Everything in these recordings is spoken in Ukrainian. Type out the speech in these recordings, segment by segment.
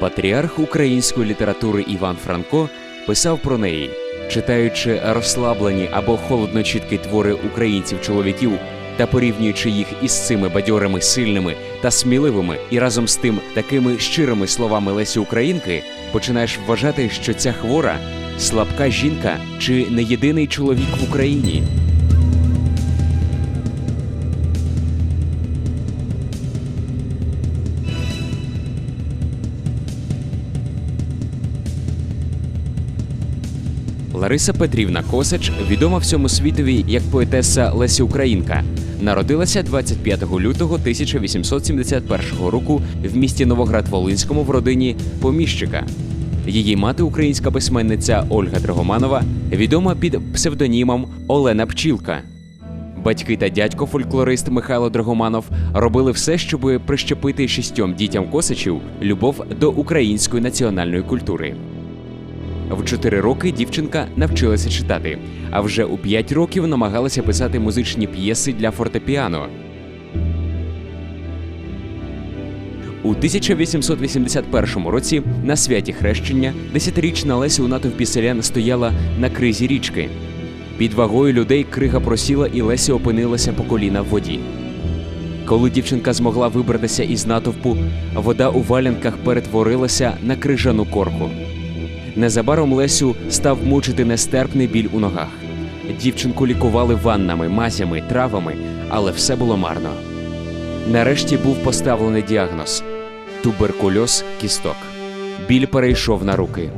Патріарх української літератури Іван Франко писав про неї, читаючи розслаблені або холодно чіткі твори українців-чоловіків та порівнюючи їх із цими бадьорими, сильними та сміливими і разом з тим такими щирими словами Лесі Українки, починаєш вважати, що ця хвора слабка жінка чи не єдиний чоловік в Україні. Лариса Петрівна Косач, відома всьому світові як поетеса Лесі Українка, народилася 25 лютого 1871 року в місті Новоград-Волинському в родині поміщика. Її мати, українська письменниця Ольга Драгоманова, відома під псевдонімом Олена Пчілка. Батьки та дядько, фольклорист Михайло Драгоманов, робили все, щоб прищепити шістьом дітям Косачів любов до української національної культури. В 4 роки дівчинка навчилася читати, а вже у 5 років намагалася писати музичні п'єси для фортепіано. У 1881 році на святі хрещення десятирічна Леся у натовпі селян стояла на кризі річки. Під вагою людей крига просіла, і Леся опинилася по коліна в воді. Коли дівчинка змогла вибратися із натовпу, вода у валянках перетворилася на крижану корку. Незабаром Лесю став мучити нестерпний біль у ногах. Дівчинку лікували ваннами, мазями, травами, але все було марно. Нарешті був поставлений діагноз туберкульоз кісток. Біль перейшов на руки.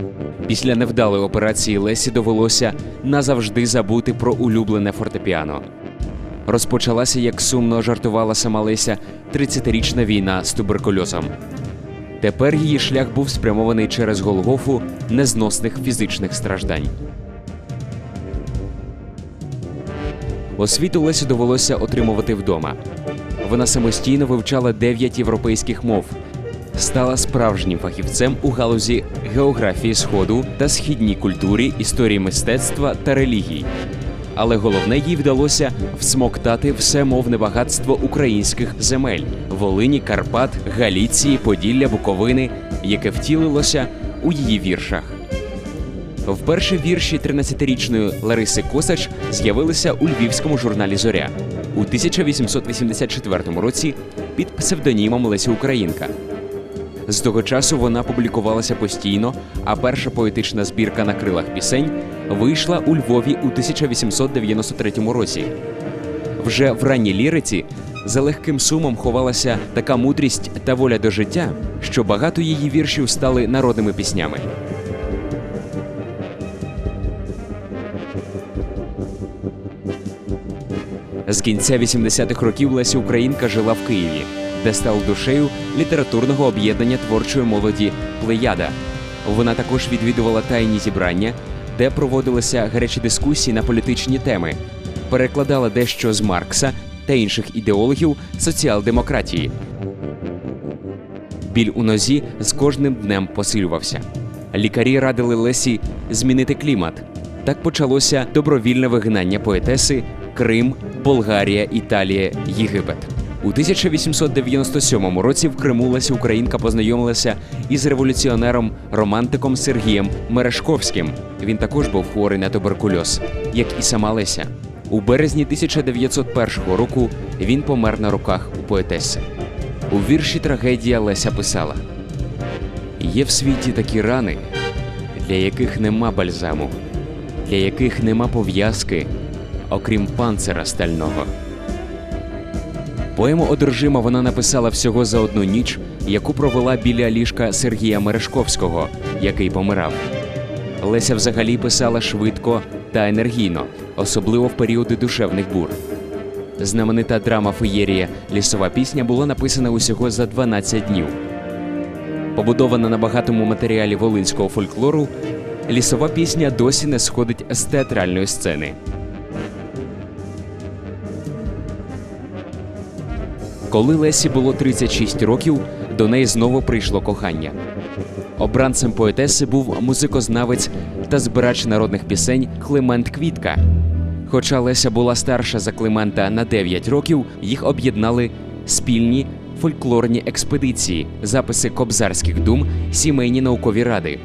Після невдалої операції Лесі довелося назавжди забути про улюблене фортепіано. Розпочалася, як сумно жартувала сама Леся, 30-річна війна з туберкульозом. Тепер її шлях був спрямований через Голгофу незносних фізичних страждань. Освіту Лесі довелося отримувати вдома. Вона самостійно вивчала дев'ять європейських мов, стала справжнім фахівцем у галузі географії Сходу та східній культурі, історії мистецтва та релігій. Але головне їй вдалося всмоктати все мовне багатство українських земель Волині, Карпат, Галіції, Поділля, Буковини, яке втілилося у її віршах. Вперше вірші 13-річної Лариси Косач з'явилися у львівському журналі Зоря у 1884 році під псевдонімом Леся Українка. З того часу вона публікувалася постійно, а перша поетична збірка на крилах пісень вийшла у Львові у 1893 році. Вже в ранній ліриці за легким сумом ховалася така мудрість та воля до життя, що багато її віршів стали народними піснями. З кінця 80-х років Леся Українка жила в Києві, де стала душею літературного об'єднання творчої молоді Плеяда. Вона також відвідувала тайні зібрання, де проводилися гарячі дискусії на політичні теми, перекладала дещо з Маркса та інших ідеологів соціал-демократії. Біль у нозі з кожним днем посилювався. Лікарі радили Лесі змінити клімат. Так почалося добровільне вигнання поетеси Крим, Болгарія, Італія, Єгипет. У 1897 році в Криму Леся Українка познайомилася із революціонером романтиком Сергієм Мерешковським. Він також був хворий на туберкульоз, як і сама Леся. У березні 1901 року він помер на руках у поетеси. У вірші Трагедія Леся писала: Є в світі такі рани, для яких нема бальзаму, для яких нема пов'язки, окрім панцира стального. Поему одержима вона написала всього за одну ніч, яку провела біля ліжка Сергія Мерешковського, який помирав. Леся взагалі писала швидко та енергійно, особливо в періоди душевних бур. Знаменита драма феєрія Лісова пісня була написана усього за 12 днів. Побудована на багатому матеріалі волинського фольклору, лісова пісня досі не сходить з театральної сцени. Коли Лесі було 36 років, до неї знову прийшло кохання. Обранцем поетеси був музикознавець та збирач народних пісень Климент Квітка. Хоча Леся була старша за Климента на 9 років, їх об'єднали спільні фольклорні експедиції, записи кобзарських дум, сімейні наукові ради.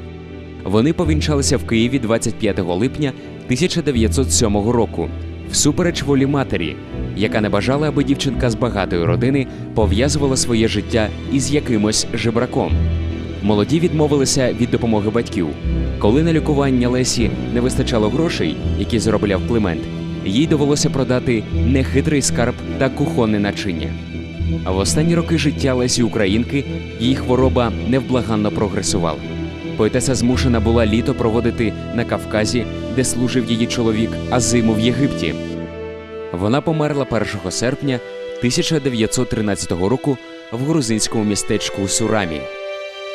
Вони повінчалися в Києві 25 липня 1907 року, всупереч волі матері, яка не бажала, аби дівчинка з багатої родини пов'язувала своє життя із якимось жебраком. Молоді відмовилися від допомоги батьків. Коли на лікування Лесі не вистачало грошей, які заробляв Климент, їй довелося продати нехитрий скарб та кухонне начиння. А в останні роки життя Лесі Українки її хвороба невблаганно прогресувала. Поетеса змушена була літо проводити на Кавказі, де служив її чоловік, а зиму в Єгипті. Вона померла 1 серпня 1913 року в грузинському містечку Сурамі.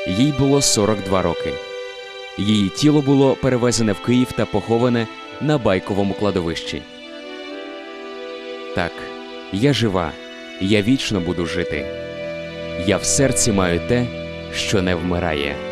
Їй було 42 роки. Її тіло було перевезене в Київ та поховане на байковому кладовищі. Так, я жива, я вічно буду жити. Я в серці маю те, що не вмирає.